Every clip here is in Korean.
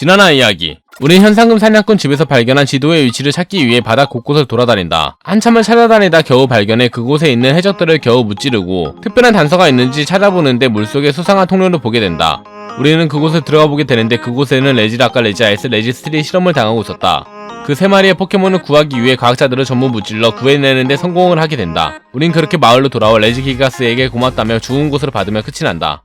지난화 이야기. 우린 현상금 사냥꾼 집에서 발견한 지도의 위치를 찾기 위해 바다 곳곳을 돌아다닌다. 한참을 찾아다니다 겨우 발견해 그곳에 있는 해적들을 겨우 무찌르고 특별한 단서가 있는지 찾아보는데 물속에 수상한 통로를 보게 된다. 우리는 그곳을 들어가 보게 되는데 그곳에는 레지라카 레지아이스 레지스트리 실험을 당하고 있었다. 그 세 마리의 포켓몬을 구하기 위해 과학자들을 전부 무찔러 구해내는데 성공을 하게 된다. 우린 그렇게 마을로 돌아와 레지기가스에게 고맙다며 좋은 곳으로 받으며 끝이 난다.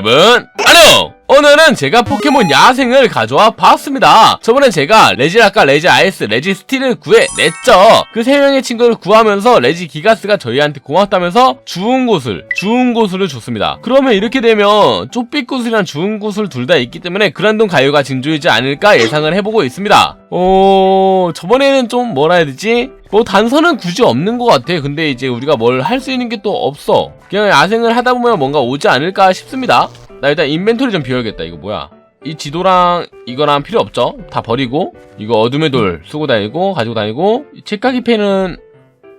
여러분 안녕! 오늘은 제가 포켓몬 야생을 가져와 봤습니다. 저번엔 제가 레지라카 레지 아이스 레지 스틸을 구해냈죠. 그 세 명의 친구를 구하면서 레지 기가스가 저희한테 고맙다면서 주운 곳을 주운 곳을 줬습니다. 그러면 이렇게 되면 쪽빛곳이랑 주운 곳을 둘다 있기 때문에 그란돈 가요가 징조이지 않을까 예상을 해보고 있습니다. 어... 저번에는 좀 뭐라 해야 되지? 뭐 단서는 굳이 없는 것 같아. 근데 이제 우리가 뭘 할 수 있는 게 또 없어. 그냥 야생을 하다 보면 뭔가 오지 않을까 싶습니다. 나 일단 인벤토리 좀 비워야겠다. 이거 뭐야? 이 지도랑 이거랑 필요 없죠? 다 버리고 이거 어둠의 돌 쓰고 다니고 가지고 다니고 이 책가기 펜은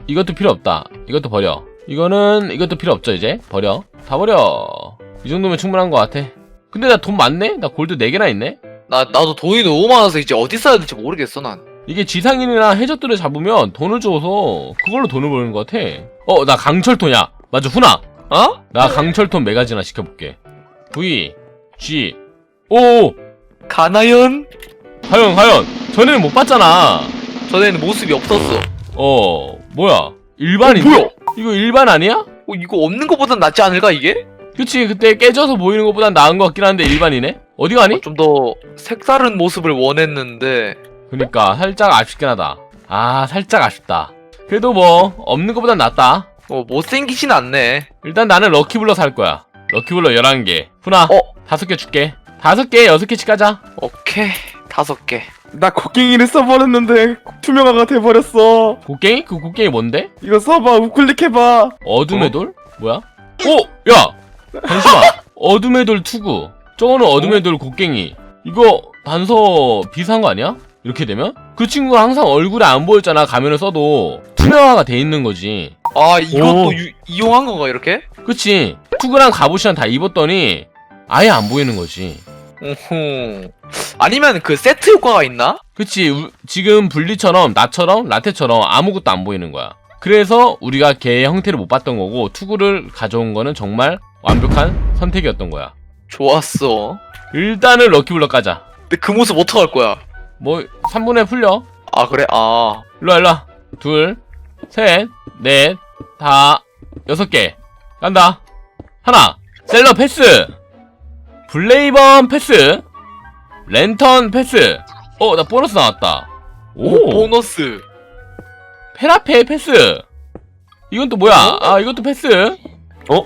이것도 필요 없다. 이것도 버려. 이거는 이것도 필요 없죠 이제 버려. 다 버려. 이 정도면 충분한 것 같아. 근데 나 돈 많네? 나 골드 4개나 있네? 나 나도 돈이 너무 많아서 이제 어디 써야 될지 모르겠어 난. 이게 지상인이나 해적들을 잡으면 돈을 줘서 그걸로 돈을 버는 것 같아. 어, 나 강철톤이야. 맞아, 훈아. 어? 나 강철톤 메가지나 시켜볼게. V, G, O, 가나연? 하연, 하연. 전에는 못 봤잖아. 전에는 모습이 없었어. 어, 뭐야. 일반인데? 어, 뭐야? 이거 일반 아니야? 어, 이거 없는 것보단 낫지 않을까 이게? 그치, 그때 깨져서 보이는 것보단 나은 것 같긴 한데 일반이네? 어디 가니? 좀 더 색다른 모습을 원했는데 그니까, 살짝 아쉽긴 하다. 아, 살짝 아쉽다. 그래도 뭐, 없는 것보단 낫다. 어 못생기진 않네. 일단 나는 럭키블러 살 거야. 럭키블러 11개. 훈아, 어? 다섯 개 줄게. 다섯 개, 여섯 개씩 가자. 오케이 다섯 개. 나 곡괭이를 써버렸는데 투명화가 돼버렸어 곡괭이? 그 곡괭이 뭔데? 이거 써봐 우클릭해봐 어둠의 어? 돌? 뭐야? 오! 야! 잠시만. 어둠의 돌 투구. 저거는 어둠의 돌 곡괭이. 이거 단서 비슷한 거 아니야? 이렇게 되면? 그 친구가 항상 얼굴에 안 보였잖아. 가면을 써도. 투명화가 돼 있는 거지. 아 이것도 오. 유- 이용한 건가 이렇게? 그치? 투구랑 갑옷이랑 다 입었더니 아예 안 보이는 거지. 오호. 아니면 그 세트 효과가 있나? 그치 우- 지금 분리처럼 나처럼 라테처럼 아무것도 안 보이는 거야 그래서 우리가 걔의 형태를 못 봤던 거고 투구를 가져온 거는 정말 완벽한 선택이었던 거야 좋았어. 일단은 럭키블럭 가자 근데 그 모습 어떡할 거야? 뭐 3분에 풀려 아 그래? 아 일로와 일로와 둘셋넷 다 여섯 개 간다 하나 셀러 패스 블레이번 패스 랜턴 패스 어 나 보너스 나왔다 오, 보너스. 페라페 패스. 이건 또 뭐야? 아, 이것도 패스. 어?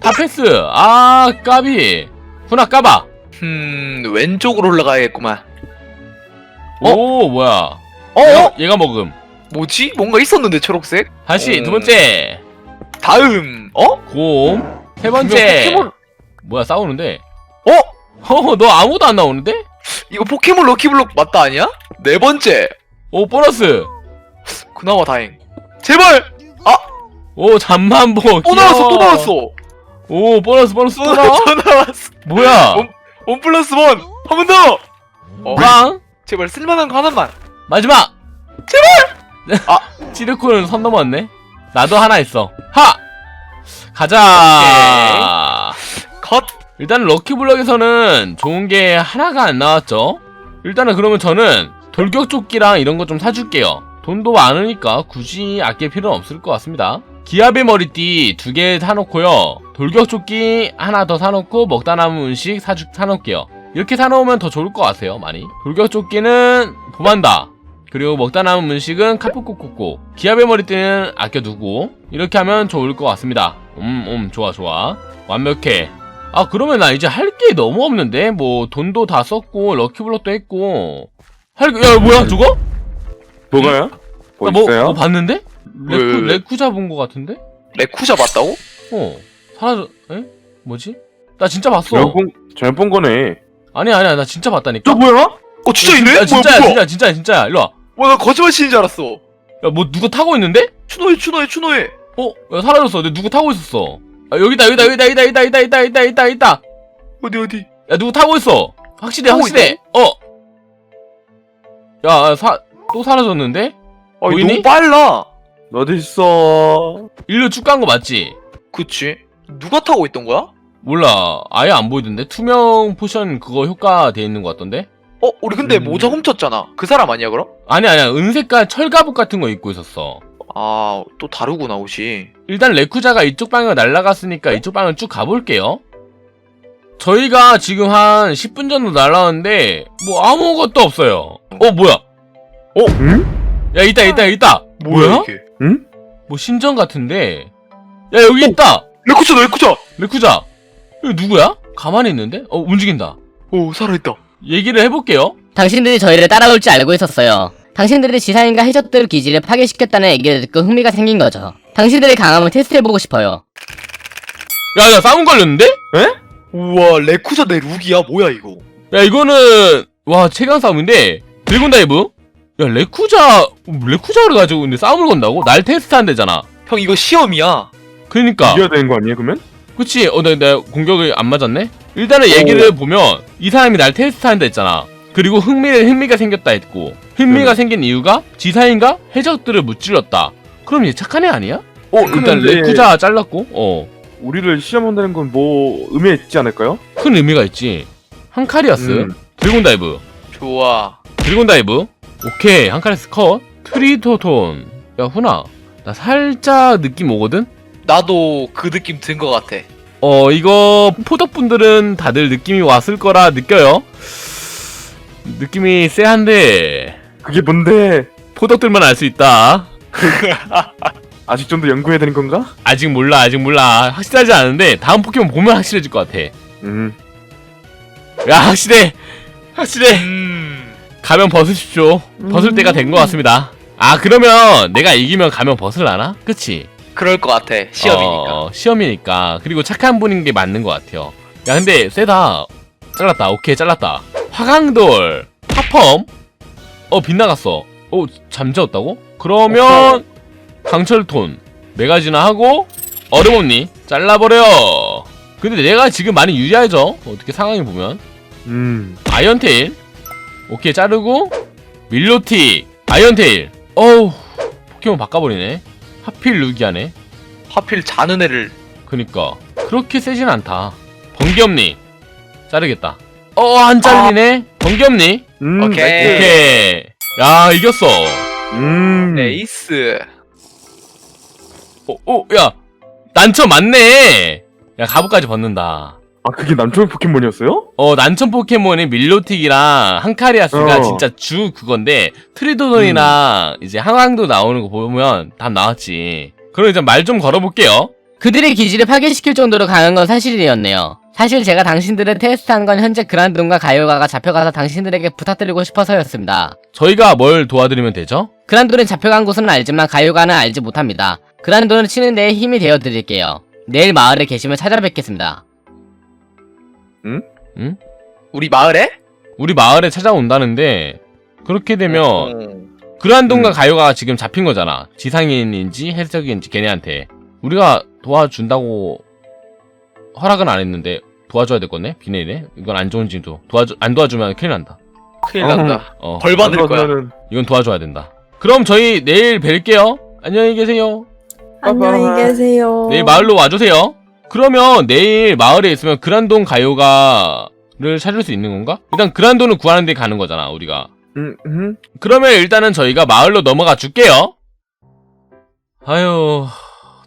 다 패스. 아, 까비. 훈아 까봐. 음 왼쪽으로 올라가야겠구만. 어? 오, 뭐야? 어? 얘가, 얘가 먹음. 뭐지? 뭔가 있었는데 초록색? 다시 음. 두 번째. 다음 어? 곰. 세 번째. 포켓몬 뭐야, 싸우는데? 어? 어, 너 아무도 안 나오는데? 이거 포켓몬 럭키블록 맞다 아니야? 네 번째 오, 보너스. 그나마 다행 제발 오, 잠만보. 또 나왔어 또 나왔어 오, 보너스, 보너스 또또 나와? 또 나왔어 뭐야? 원, 원 플러스 원 한 번 더! 어, 빵. 제발 쓸만한 거 하나만 마지막. 제발! 아, 치르코는 선 넘었네. 나도 하나 있어. 하. 가자. 컷 일단 럭키블럭에서는 좋은 게 하나가 안 나왔죠. 일단은 그러면 저는 돌격조끼랑 이런 거 좀 사줄게요. 돈도 많으니까 굳이 아낄 필요는 없을 것 같습니다. 기압의 머리띠 두 개 사놓고요. 돌격조끼 하나 더 사놓고 먹다 남은 음식 사주, 사놓을게요. 이렇게 사놓으면 더 좋을 것 같아요, 많이. 돌격조끼는 보만다. 그리고 먹다 남은 음식은 카푸코코코. 기압의 머리띠는 아껴두고. 이렇게 하면 좋을 것 같습니다. 음, 음, 좋아, 좋아. 완벽해. 아 그러면 나 이제 할 게 너무 없는데 뭐 돈도 다 썼고 럭키블럭도 했고 할야 뭐야 저거? 뭐가요? 뭐나 뭐, 있어요? 뭐 봤는데? 왜, 레쿠, 왜, 왜? 레쿠자 본거 같은데? 레쿠샤 맞다고? 어 사라져 에? 뭐지? 나 진짜 봤어 잘못 본, 잘못 본 거네 아니야 아니야 나 진짜 봤다니까 저 뭐야? 어 진짜 있네? 야, 진짜야 뭐야, 진짜 진짜야 진짜야 일로 와. 뭐야 나 거짓말 치는 줄 알았어 야 뭐 누가 타고 있는데? 추노해 추노해 추노해 어? 야 사라졌어. 근데 누구 타고 있었어? 아, 여기다 여기다 여기다 여기다 여기다 여기다 여기다 여기다 여기다 여기다. 어디 어디 야 누구 타고 있어? 확실해 타고 확실해. 어. 야사또 사라졌는데? 아 보이니? 너무 빨라 어디 있어? 일로 쭉 간 거 맞지? 그치 누가 타고 있던 거야? 몰라. 아예 안 보이던데? 투명 포션 그거 효과 돼 있는 거 같던데? 어 우리 근데 음. 모자 훔쳤잖아 그 사람 아니야 그럼? 아니 아니야. 은색깔 철갑옷 같은 거 입고 있었어. 아 또 다르구나 옷이 일단 레쿠자가 이쪽 방향으로 날아갔으니까 이쪽 방향을 쭉 가볼게요. 저희가 지금 한 10분 정도 날라왔는데 뭐 아무것도 없어요. 어 뭐야? 응? 야 있다 있다 있다. 뭐야? 이게 응? 뭐 신전 같은데? 야 여기 있다. 레쿠자다 레쿠자 레쿠자. 이거 누구야? 가만히 있는데? 어 움직인다. 오 살아있다 얘기를 해볼게요. 당신들이 저희를 따라올 줄 알고 있었어요. 당신들이 지상인과 해적들 기지를 파괴시켰다는 얘기를 듣고 흥미가 생긴 거죠. 당신들의 강함을 테스트해보고 싶어요. 야 나 싸움 걸렸는데? 우와 레쿠자 내 룩이야 뭐야 이거 야 이거는 와 최강 싸움인데 드래곤 다이브? 야 레쿠자 레쿠자를 가지고 근데 싸움을 건다고? 날 테스트한대잖아. 형 이거 시험이야 그러니까. 이겨야 되는 거 아니에요 그러면? 그치? 어, 나, 나 공격이 안 맞았네? 일단은 얘기를 보면, 이 사람이 날 테스트한다 했잖아. 그리고 흥미, 흥미가 생겼다 했고, 흥미가 네. 생긴 이유가 지사인가 해적들을 무찔렀다. 그럼 얘 착한 애 아니야? 어, 일단 근데- 레쿠자 잘랐고, 어. 우리를 시험한다는 건 뭐 의미 있지 않을까요? 큰 의미가 있지. 한카리아스, 음. 드래곤 다이브, 좋아 드래곤 다이브, 오케이, 한카리아스 컷, 트리토톤. 야, 훈아. 나 살짝 느낌 오거든? 나도 그 느낌 든거 같아 어, 이거 포덕분들은 다들 느낌이 왔을 거라 느껴요. 느낌이 쎄한데 그게 뭔데? 포덕들만 알 수 있다. 아직 좀 더 연구해야 되는 건가? 아직 몰라, 아직 몰라. 확실하지 않은데 다음 포켓몬 보면 확실해질 것 같아. 음. 야, 확실해, 확실해. 음 가면 벗으십시오. 벗을 때가 된 것 같습니다. 아, 그러면 내가 이기면 가면 벗을라나? 그치? 그럴 것 같아 시험이니까 어, 시험이니까. 그리고 착한 분인 게 맞는 것 같아요. 야, 근데 세다. 잘랐다. 오케이, 잘랐다. 화강돌, 파펌. 어, 빗나갔어. 어, 잠재웠다고? 그러면 강철톤 네 가지나 하고 얼음없니 잘라버려. 근데 내가 지금 많이 유리하죠? 어떻게 상황이 보면 음. 아이언테일 오케이 자르고 밀로틱 아이언테일 어우 포켓몬 바꿔버리네 하필 루기하네. 하필 자는 애를. 그니까. 그렇게 세진 않다. 번개엄니? 자르겠다. 어 안 잘리네? 번개엄니? 음. 오케이. 나이스. 오케이. 야 이겼어. 음. 에이스. 어어야. 난처 맞네. 야 갑옷까지 벗는다 아 그게 남초의 포켓몬이었어요? 어 난천 포켓몬이 밀로틱이랑 한카리아스가 어. 진짜 주 그건데 트리도돈이랑 이제 항왕도 나오는 거 보면 답 나왔지 그럼 이제 말 좀 걸어볼게요 그들의 기지를 파괴시킬 정도로 강한 건 사실이었네요. 사실 제가 당신들을 테스트한 건 현재 그란돈과 가요가가 잡혀가서 당신들에게 부탁드리고 싶어서였습니다. 저희가 뭘 도와드리면 되죠? 그란돈은 잡혀간 곳은 알지만 가요가는 알지 못합니다. 그란돈을 치는 데에 힘이 되어 드릴게요. 내일 마을에 계시면 찾아뵙겠습니다. 우리 마을에? 우리 마을에 찾아온다는데 그렇게 되면 어. 그란돈과 가요가 지금 잡힌 거잖아 지상인인지 해적인지 걔네한테 우리가 도와준다고 허락은 안 했는데 도와줘야 될 거네 비내일에 이건 안 좋은 짓도 도와줘 안 도와주면 큰일 난다 큰일 난다 어 벌 받을 거야 이건 도와줘야 된다. 그럼 저희 내일 뵐게요. 안녕히 계세요. 안녕히 계세요. 내일 마을로 와주세요. 그러면 내일 마을에 있으면 그란돈 가요가를 찾을 수 있는 건가? 일단 그란돈을 구하는 데 가는 거잖아, 우리가. 음, 음. 그러면 일단은 저희가 마을로 넘어가 줄게요. 아유,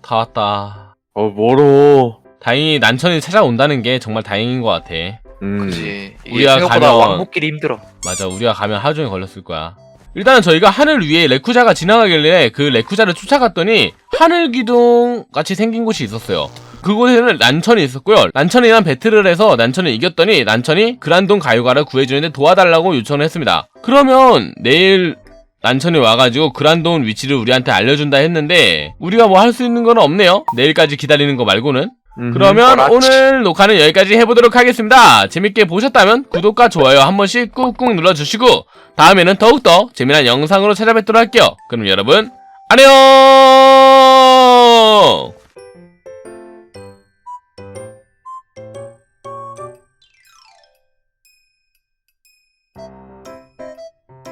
다 왔다. 어 멀어. 다행히 난천이 찾아온다는 게 정말 다행인 것 같아. 음. 그지 이게 우리가 생각보다 가면- 왕복길이 힘들어 맞아, 우리가 가면 하루 종일 걸렸을 거야. 일단은 저희가 하늘 위에 레쿠자가 지나가길래 그 레쿠자를 쫓아갔더니 하늘 기둥 같이 생긴 곳이 있었어요. 그곳에는 난천이 있었고요. 난천이랑 배틀을 해서 난천을 이겼더니 난천이 그란돈 가요가를 구해주는데 도와달라고 요청을 했습니다. 그러면 내일 난천이 와가지고 그란돈 위치를 우리한테 알려준다 했는데 우리가 뭐 할 수 있는 건 없네요. 내일까지 기다리는 거 말고는. 음흠. 그러면 알았지. 오늘 녹화는 여기까지 해보도록 하겠습니다. 재밌게 보셨다면 구독과 좋아요 한 번씩 꾹꾹 눌러주시고 다음에는 더욱더 재미난 영상으로 찾아뵙도록 할게요. 그럼 여러분 안녕